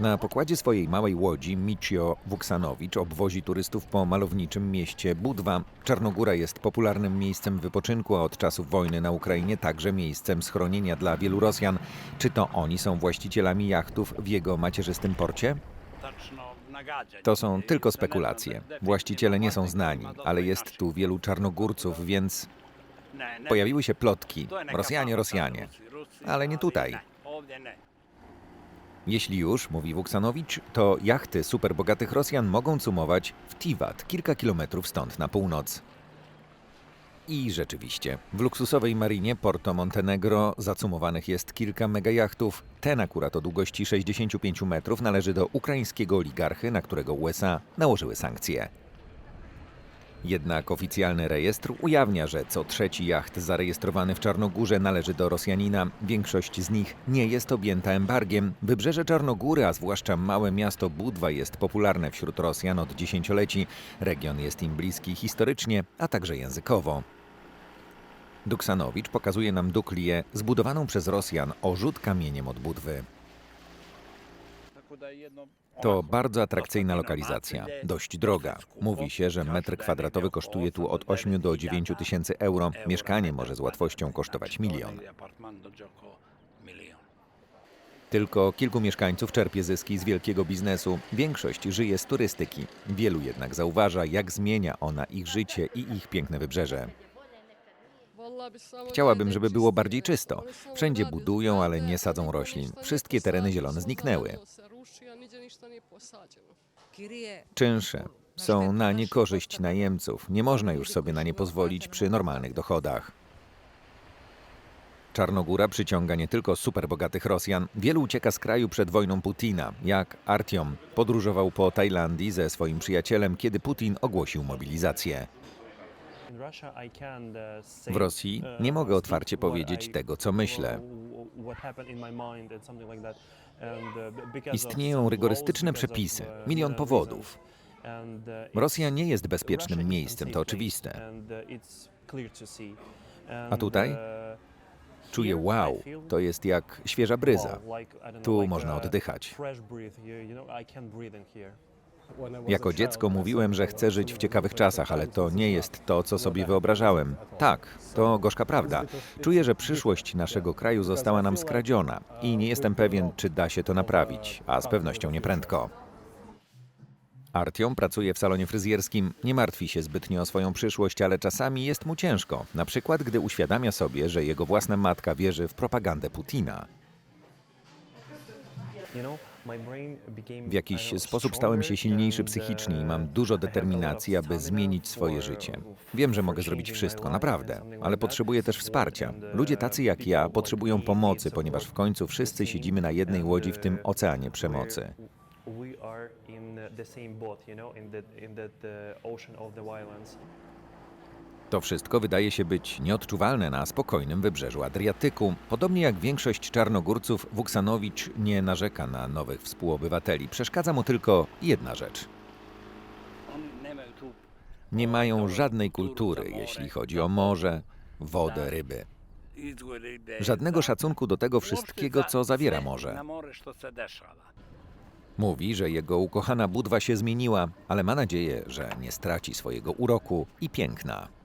Na pokładzie swojej małej łodzi Micio Wuksanowicz obwozi turystów po malowniczym mieście Budwa. Czarnogóra jest popularnym miejscem wypoczynku, a od czasów wojny na Ukrainie także miejscem schronienia dla wielu Rosjan. Czy to oni są właścicielami jachtów w jego macierzystym porcie? To są tylko spekulacje. Właściciele nie są znani, ale jest tu wielu Czarnogórców, więc pojawiły się plotki. Rosjanie, Rosjanie. Ale nie tutaj. Jeśli już, mówi Wuksanowicz, to jachty superbogatych Rosjan mogą cumować w Tivat, kilka kilometrów stąd na północ. I rzeczywiście, w luksusowej marinie Porto Montenegro zacumowanych jest kilka megajachtów. Ten akurat o długości 65 metrów należy do ukraińskiego oligarchy, na którego USA nałożyły sankcje. Jednak oficjalny rejestr ujawnia, że co trzeci jacht zarejestrowany w Czarnogórze należy do Rosjanina. Większość z nich nie jest objęta embargiem. Wybrzeże Czarnogóry, a zwłaszcza małe miasto Budwa jest popularne wśród Rosjan od dziesięcioleci. Region jest im bliski historycznie, a także językowo. Duksanowicz pokazuje nam Duklię, zbudowaną przez Rosjan o rzut kamieniem od Budwy. To bardzo atrakcyjna lokalizacja, dość droga. Mówi się, że metr kwadratowy kosztuje tu od 8 do 9 tysięcy euro. Mieszkanie może z łatwością kosztować milion. Tylko kilku mieszkańców czerpie zyski z wielkiego biznesu. Większość żyje z turystyki. Wielu jednak zauważa, jak zmienia ona ich życie i ich piękne wybrzeże. Chciałabym, żeby było bardziej czysto. Wszędzie budują, ale nie sadzą roślin. Wszystkie tereny zielone zniknęły. Czynsze są na niekorzyść najemców. Nie można już sobie na nie pozwolić przy normalnych dochodach. Czarnogóra przyciąga nie tylko superbogatych Rosjan. Wielu ucieka z kraju przed wojną Putina, jak Artiom. Podróżował po Tajlandii ze swoim przyjacielem, kiedy Putin ogłosił mobilizację. W Rosji nie mogę otwarcie powiedzieć tego, co myślę. Istnieją rygorystyczne przepisy, milion powodów. Rosja nie jest bezpiecznym miejscem, to oczywiste. A tutaj? Czuję wow, to jest jak świeża bryza. Tu można oddychać. Jako dziecko mówiłem, że chcę żyć w ciekawych czasach, ale to nie jest to, co sobie wyobrażałem. Tak, to gorzka prawda. Czuję, że przyszłość naszego kraju została nam skradziona i nie jestem pewien, czy da się to naprawić, a z pewnością nie prędko. Artiom pracuje w salonie fryzjerskim, nie martwi się zbytnio o swoją przyszłość, ale czasami jest mu ciężko. Na przykład, gdy uświadamia sobie, że jego własna matka wierzy w propagandę Putina. W jakiś sposób stałem się silniejszy psychicznie i mam dużo determinacji, aby zmienić swoje życie. Wiem, że mogę zrobić wszystko, naprawdę, ale potrzebuję też wsparcia. Ludzie tacy jak ja potrzebują pomocy, ponieważ w końcu wszyscy siedzimy na jednej łodzi w tym oceanie przemocy. To wszystko wydaje się być nieodczuwalne na spokojnym wybrzeżu Adriatyku. Podobnie jak większość Czarnogórców, Wuksanowicz nie narzeka na nowych współobywateli. Przeszkadza mu tylko jedna rzecz. Nie mają żadnej kultury, jeśli chodzi o morze, wodę, ryby. Żadnego szacunku do tego wszystkiego, co zawiera morze. Mówi, że jego ukochana Budwa się zmieniła, ale ma nadzieję, że nie straci swojego uroku i piękna.